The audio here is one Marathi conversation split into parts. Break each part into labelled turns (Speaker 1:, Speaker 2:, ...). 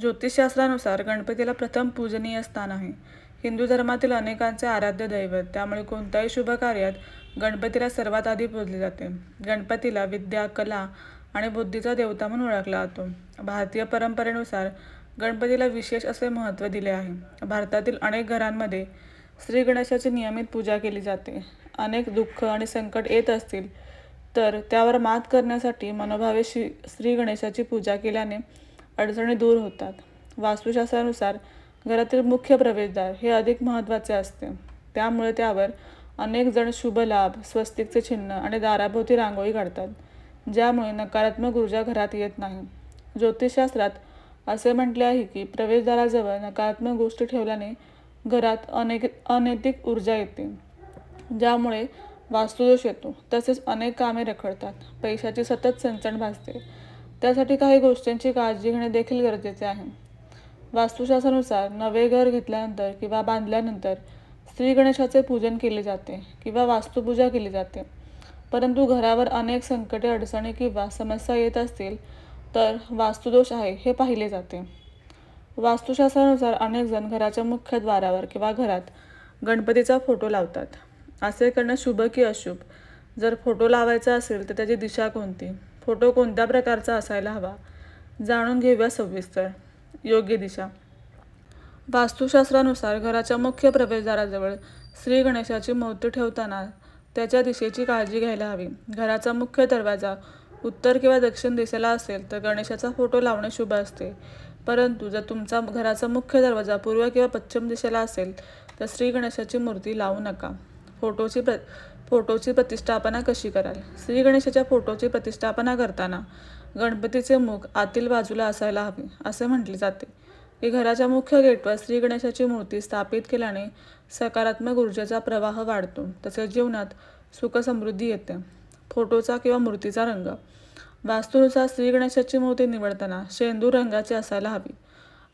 Speaker 1: ज्योतिषशास्त्रानुसार गणपतीला प्रथम पूजनीय स्थान आहे. हिंदू धर्मातील अनेकांचे आराध्य दैवत त्यामुळे कोणत्याही शुभ कार्यात गणपतीला सर्वात आधी पूजले जाते. गणपतीला विद्या कला आणि बुद्धीचा देवता म्हणून ओळखला जातो. भारतीय परंपरेनुसार गणपतीला विशेष असे महत्त्व दिले आहे. भारतातील अनेक घरांमध्ये श्री गणेशाची नियमित पूजा केली जाते. अनेक दुःख आणि संकट येत असतील तर त्यावर मात करण्यासाठी मनोभावे श्री श्री गणेशाची पूजा केल्याने अडचणी दूर होतात. वास्तुशास्त्रानुसार घरातील मुख्य प्रवेशद्वार हे अधिक महत्त्वाचे असते. त्यामुळे त्यावर अनेक जण शुभ लाभ स्वस्तिकचे चिन्ह आणि दाराभोवती रांगोळी काढतात ज्यामुळे नकारात्मक ऊर्जा घरात येत नाही. ज्योतिषशास्त्रात असे म्हटले आहे की प्रवेशद्वाराजवळ नकारात्मक गोष्टी ठेवल्याने घरात अनेक अनैतिक ऊर्जा येते. ज्यामुळे वास्तुदोष येतो. तसेच अनेक कामे रखडतात. पैशाची सतत चणचण भासते. त्यासाठी काही गोष्टींची काळजी घेणे देखील गरजेचे आहे. वास्तुशास्त्रानुसार नवे घर घेतल्यानंतर किंवा बांधल्यानंतर श्री गणेशाचे पूजन केले जाते किंवा वास्तुपूजा केली जाते. परंतु घरावर अनेक संकटे अडचणी किंवा समस्या येत असतील तर वास्तुदोष आहे हे पाहिले जाते. वास्तुशास्त्रानुसार अनेक जण घराच्या मुख्य द्वारावर किंवा घरात गणपतीचा फोटो लावतात. असे करणं शुभ की अशुभ? जर फोटो लावायचा असेल तर त्याची दिशा कोणती? फोटो कोणत्या प्रकारचा असायला हवा जाणून घेऊया सविस्तर. योग्य दिशा. वास्तुशास्त्रानुसार घराच्या मुख्य प्रवेशद्वाराजवळ श्री गणेशाची मूर्ती ठेवताना त्याच्या दिशेची काळजी घ्यायला हवी. घराचा मुख्य दरवाजा उत्तर किंवा दक्षिण दिशेला असेल तर गणेशाचा फोटो लावणे शुभ असते. परंतु जर तुमचा घराचा मुख्य दरवाजा पूर्व किंवा पश्चिम दिशेला असेल तर श्री गणेशाची मूर्ती लावू नका. फोटोची प्र फोटोची प्रतिष्ठापना कशी कराल? श्री गणेशाच्या फोटोची प्रतिष्ठापना करताना गणपतीचे मुख आतील बाजूला असायला हवे असे म्हटले जाते. की घराच्या मुख्य गेटवर श्री गणेशाची मूर्ती स्थापित केल्याने सकारात्मक ऊर्जेचा प्रवाह वाढतो तसेच जीवनात सुखसमृद्धी येते. फोटोचा किंवा मूर्तीचा रंग. वास्तूनुसार श्री गणेशाची मूर्ती निवडताना शेंदूर रंगाची असायला हवी.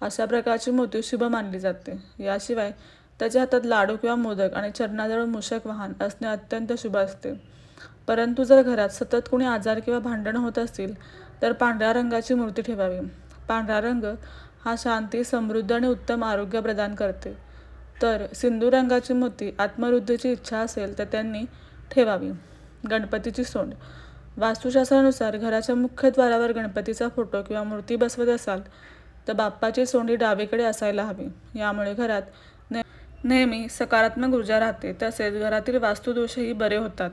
Speaker 1: अशा प्रकारची मूर्ती शुभ मानली जाते. याशिवाय त्याच्या हातात लाडू किंवा मोदक आणि चरणाजवळ मूषक वाहन असणे अत्यंत शुभ असते. परंतु जर घरात सतत कोणी आजार किंवा भांडणं होत असतील तर पांढऱ्या रंगाची मूर्ती ठेवावी. पांढरा रंग हा शांती समृद्ध आणि उत्तम आरोग्य प्रदान करते. तर सिंधू रंगाची मूर्ती आत्मवृद्धीची इच्छा असेल तर त्यांनी ठेवावी. गणपतीची सोंड. वास्तुशास्त्रानुसार घराच्या मुख्य द्वारावर गणपतीचा फोटो किंवा मूर्ती बसवत असाल तर बाप्पाची सोंडी डावीकडे असायला हवी. यामुळे घरात नेहमी सकारात्मक ऊर्जा राहते तसेच घरातील वास्तुदोषही बरे होतात.